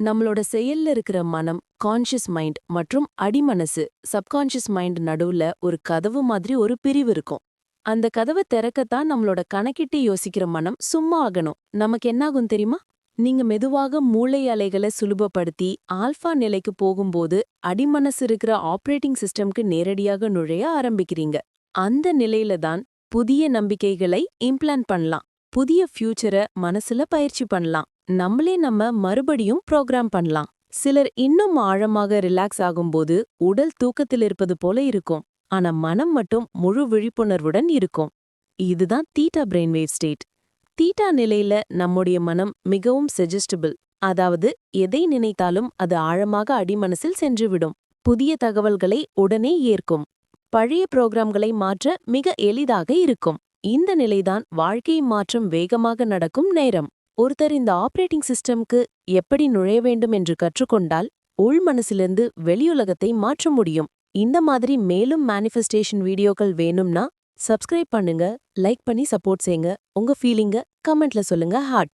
நம்மளோட செயல்ல இருக்கிற மனம் கான்ஷியஸ் மைண்ட் மற்றும் அடிமனசு சப்கான்ஷியஸ் மைண்ட் நடுவுல ஒரு கதவு மாதிரி ஒரு பிரிவு இருக்கும். அந்த கதவை திறக்கத்தான் நம்மளோட கணக்கிட்டு யோசிக்கிற மனம் சும்மா ஆகணும். நமக்கு என்னாகும் தெரியுமா? நீங்க மெதுவாக மூளை அலைகளை சுலபப்படுத்தி ஆல்ஃபா நிலைக்கு போகும்போது அடிமனசு இருக்கிற ஆப்ரேட்டிங் சிஸ்டம்க்கு நேரடியாக நுழைய ஆரம்பிக்கிறீங்க. அந்த நிலையில தான் புதிய நம்பிக்கைகளை இம்ப்ளான்ட் பண்ணலாம். புதிய ஃபியூச்சரை மனசுல பயிற்சி பண்ணலாம். நம்மளே நம்ம மறுபடியும் ப்ரோக்ராம் பண்ணலாம். சிலர் இன்னும் ஆழமாக ரிலாக்ஸ் ஆகும்போது உடல் தூக்கத்தில் இருப்பது போல இருக்கும். ஆனா மனம் மட்டும் முழு விழிப்புணர்வுடன் இருக்கும். இதுதான் theta brain wave state theta நிலையில நம்முடைய மனம் மிகவும் சஜஸ்டபிள் அதாவது எதை நினைத்தாலும் அது ஆழமாக அடிமனசில் சென்றுவிடும். புதிய தகவல்களை உடனே ஏற்கும். பழைய புரோகிராம்களை மாற்ற மிக எளிதாக இருக்கும். இந்த நிலைதான் வாழ்க்கை மாற்றம் வேகமாக நடக்கும் நேரம். ஒருத்தர் இந்த ஆபரேட்டிங் சிஸ்டம்க்கு எப்படி நுழைய வேண்டும் என்று கற்றுக்கொண்டால் உள் மனசிலிருந்து வெளியுலகத்தை மாற்ற முடியும். இந்த மாதிரி மேலும் மேனிஃபெஸ்டேஷன் வீடியோக்கள் வேணும்னா சப்ஸ்கிரைப் பண்ணுங்க லைக் பண்ணி சப்போர்ட் செய்யுங்க. உங்க ஃபீலிங்க கமெண்ட்ல சொல்லுங்க ஹார்ட்